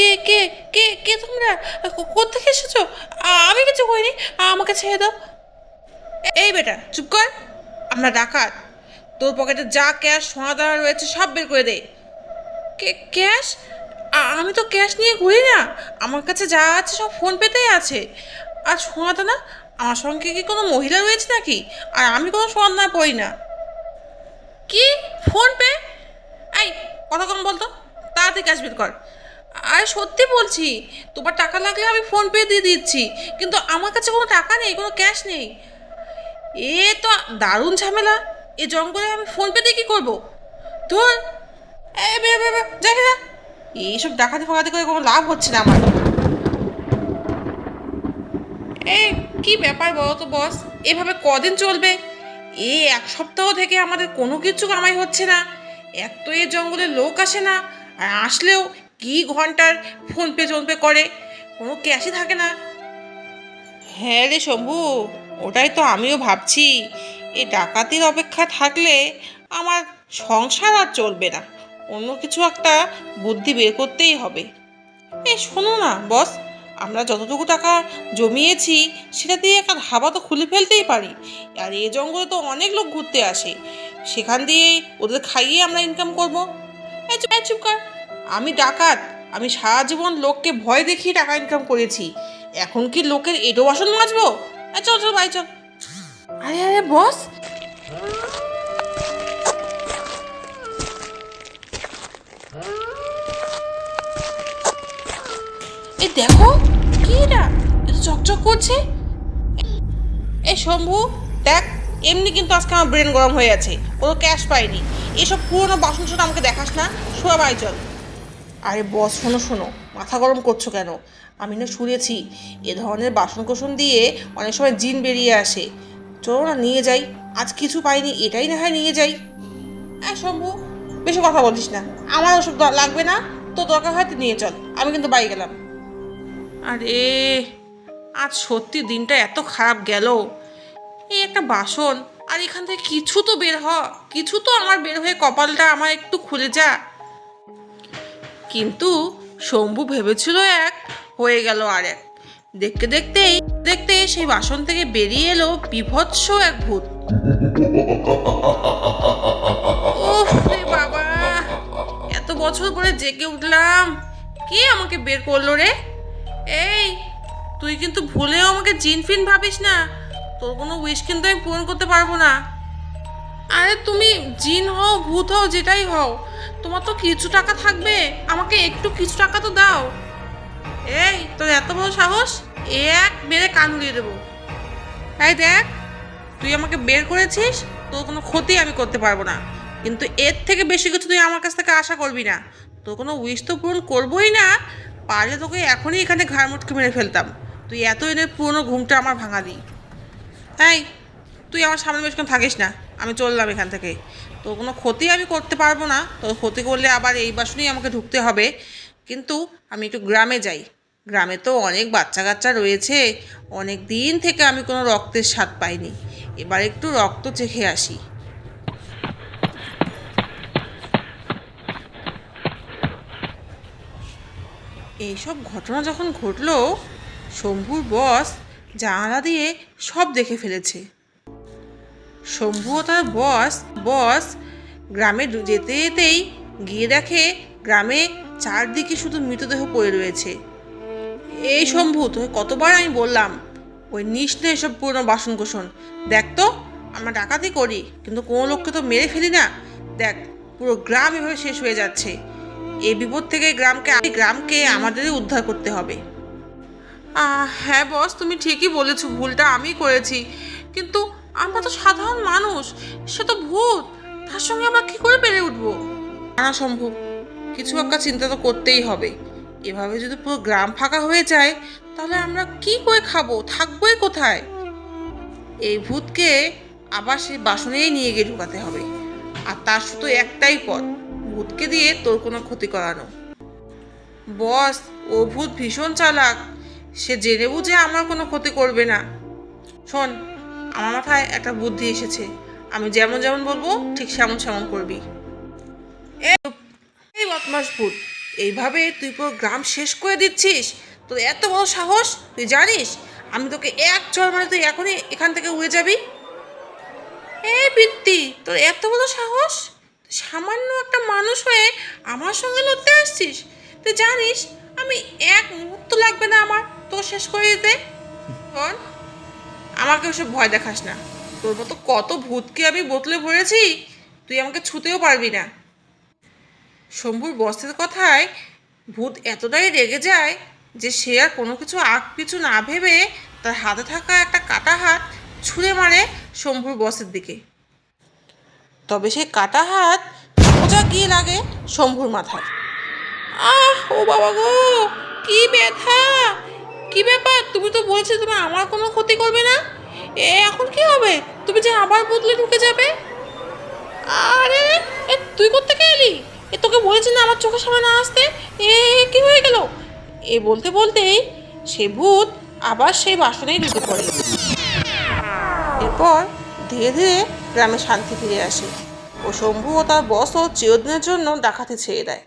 কে কে কে কে তোমরা? কো- কোত্থেকে এসেছ? আমি কিছু করিনি আমাকে ছেড়ে দাও। এই বেটা, চুপ কর। আমরা ডাকাত। তোর পকেটে যা ক্যাশ, সোনা দানা রয়েছে, সব বের করে দে। কে, ক্যাশ? আমি তো ক্যাশ নিয়ে ঘুরি না। আমার কাছে যা আছে, সব ফোন পেতেই আছে। আর সোনা দানা? আমার সঙ্গে কি কোনো মহিলা রয়েছে নাকি? আর আমি কোনো সোনা দানা পড়ি না। কি? ফোন পে? এই, কথা কম বলতো। তাড়াতাড়ি ক্যাশ বের কর। আরে সত্যি বলছি, তোমার টাকা লাগলে আমি ফোন পে দিয়ে দিচ্ছি, কিন্তু আমার কাছে কোনো টাকা নেই, কোনো ক্যাশ নেই। এ তো দারুণ ঝামেলা, এ জঙ্গলে আমি ফোন পে দিয়ে কী করব? ধর, এ যাই না এইসব ডাকাতি ফাকাতি করে কোনো লাভ হচ্ছে না আমার। এই কি ব্যাপার বলো তো বস এভাবে কদিন চলবে? এই এক সপ্তাহ থেকে আমাদের কোনো কিছু কামাই হচ্ছে না এক তো এ জঙ্গলে লোক আসে না, আর আসলেও কি ঘণ্টার ফোনপে টোনপে করে? কোনো ক্যাশই থাকে না। হ্যাঁ রে শম্ভু, ওটাই তো আমিও ভাবছি। এই ডাকাতির অপেক্ষা থাকলে আমার সংসার আর চলবে না। অন্য কিছু একটা বুদ্ধি বের করতেই হবে। এই শোনো না, বস, আমরা যতটুকু টাকা জমিয়েছি, সেটা দিয়ে একটা ধাবা তো খুলে ফেলতেই পারি। আর এ জঙ্গলে তো অনেক লোক ঘুরতে আসে। সেখান দিয়েই ওদের খাইয়ে আমরা ইনকাম করব। এই চুপ এই চুপ কর। আমি ডাকাত। আমি সারা জীবন লোককে ভয় দেখিয়ে টাকা ইনকাম করেছি। এখন কি লোকের এটো বাসন মাজবো? চল চল ভাই চল। আরে আরে বস। এই দেখো কি এটা? এটা চকচক করছে। এই শম্ভু দেখ এমনি কিন্তু আজকে আমার ব্রেন গরম হয়ে আছে কোনো ক্যাশ পাইনি। এসব পুরোনো বাসন শোনো আমাকে দেখাস না। শোয়া বাই চল। আরে বস, শোনো শোনো। মাথা গরম করছ কেন? আমি না শুনেছি এ ধরনের বাসন কোসন দিয়ে অনেক সময় জিন বেরিয়ে আসে। চলো না, নিয়ে যাই। আজ কিছু পাইনি, এটাই না হয় নিয়ে যাই। হ্যাঁ শম্ভু, বেশি কথা বলিস না। আমার ওসব লাগবে না। তো দরকার হয় নিয়ে চল। আমি কিন্তু বাই গেলাম। আরে, আজ সত্যি দিনটা এত খারাপ গেল। এই একটা বাসন, আর এখান থেকে কিছু তো বের হ। কিছু তো আমার বের হয়ে কপালটা আমার একটু খুলে যা। কিন্তু শম্ভু ভেবেছিল এক, হয়ে গেল আর এক। দেখতে দেখতেই, দেখতে সেই বাসন থেকে বেরিয়ে এলো বিভৎস এক ভূত। বাবা, এত বছর পরে জেগে উঠলাম। কে আমাকে বের করল রে? এই, তুই কিন্তু ভুলেও আমাকে জিন ফিন ভাবিস না। তোর কোনো উইশ কিন্তু আমি পূরণ করতে পারব না। আরে তুমি জিন হও, ভূত হও, যেটাই হও, তোমার তো কিছু টাকা থাকবে। আমাকে একটু কিছু টাকা তো দাও। এই, তোর এত বড় সাহস? এক মেরে কান উড়িয়ে দেবো। তাই দেখ, তুই আমাকে বের করেছিস, তোর কোনো ক্ষতি আমি করতে পারব না। কিন্তু এর থেকে বেশি কিছু তুই আমার কাছ থেকে আশা করবি না। তোর কোনো উইশ তো পূরণ করবোই না, পারলে তোকে এখনই এখানে ঘাড় মুটকে মেরে ফেলতাম। তুই এত এনে পুরনো ঘুমটা আমার ভাঙা দিই তাই তুই আমার সামনে বেশক্ষণ থাকিস না। আমি চললাম এখান থেকে। তো কোনো ক্ষতি আমি করতে পারব না। তো ক্ষতি করলে আবার এই বাসনেই আমাকে ঢুকতে হবে। কিন্তু আমি একটু গ্রামে যাই। গ্রামে তো অনেক বাচ্চা কাচ্চা রয়েছে। অনেক দিন থেকে আমি কোনো রক্তের স্বাদ পাইনি। এবার একটু রক্ত চেখে আসি। এইসব ঘটনা যখন ঘটলো, শম্ভুর বস জানালা দিয়ে সব দেখে ফেলেছে। শম্ভু ও তার বস বস গ্রামে যেতে যেতেই গিয়ে দেখে গ্রামে চারদিকে শুধু মৃতদেহ পড়ে রয়েছে। এই শম্ভু, তোকে কতবার আমি বললাম, ওই নিস এসব পুরনো বাসন কোসন দেখ তো, আমরা ডাকাতি করি, কিন্তু কোনো লোককে তো মেরে ফেলি না। দেখ, পুরো গ্রাম এভাবে শেষ হয়ে যাচ্ছে। এই বিপদ থেকে গ্রামকে গ্রামকে আমাদেরই উদ্ধার করতে হবে। হ্যাঁ বস, তুমি ঠিকই বলেছ, ভুলটা আমি করেছি। কিন্তু আমরা তো সাধারণ মানুষ, সে তো ভূত, তার সঙ্গে আমরা কি করে পেরে উঠবো? না সম্ভব কিছু একটা চিন্তা তো করতেই হবে। এভাবে যদি পুরো গ্রাম ফাঁকা হয়ে যায়, তাহলে আমরা কি করে খাব? থাকবোই কোথায়? এই ভূতকে আবার সেই বাসনেই নিয়ে গিয়ে ঢুকাতে হবে। আর তার শুধু একটাই পথ, ভূতকে দিয়ে তোর কোনো ক্ষতি করানো। বস, ও ভূত ভীষণ চালাক। সে জেনে বুঝে আমার কোনো ক্ষতি করবে না। শোন আমার মাথায় একটা বুদ্ধি এসেছে। আমি যেমন যেমন বলব, ঠিক সেমন সেমন করবি। এই- বদমাস ভূত, এইভাবে তুই পুরো গ্রাম শেষ করে দিচ্ছিস? তোর এত বড় সাহস, তুই জানিস? আমি তোকে এক চর মানে তুই এখনই এখান থেকে উড়ে যাবি? এই বৃত্তি তোর এত বড় সাহস? সামান্য একটা মানুষ হয়ে আমার সঙ্গে লড়তে আসছিস? তুই জানিস, আমি এক মুহূর্ত লাগবে না আমার তোর শেষ করে দিতে? আমাকে ওসব ভয় দেখাস না। তোর মতো কত ভূতকে আমি বোতলে ভরেছি তুই আমাকে ছুতেও পারবি না। শম্ভুর বসের কথায় ভূত এতটাই রেগে যায় যে সে আর কোনো কিছু আগ পিছু না ভেবে তার হাতে থাকা একটা কাটা হাত ছুঁড়ে মারে শম্ভুর বসের দিকে। তবে সেই কাটা হাত সোজা গিয়ে লাগে শম্ভুর মাথায়। আহ, ও বাবা গো, কি ব্যথা! কি ব্যাপার? তুমি তো বলছো তুমি আমার কোনো ক্ষতি করবে না? এ, এখন কি হবে? তুমি যে আবার বদলে ঢুকে যাবে? আরে, এ, তুই কোত্থেকে এলি? এ, তোকে বলেছি না আমার চোখের সামনে না আসতে? এ, কি হয়ে গেল? এ, বলতে বলতেই সে ভূত আবার সেই বাসনেই ঢুকে পড়ে। এরপর ধীরে ধীরে গ্রামে শান্তি ফিরে আসে। ও শম্ভু ও তার বসও চিরদিনের জন্য ডাকাতি ছেড়ে দেয়।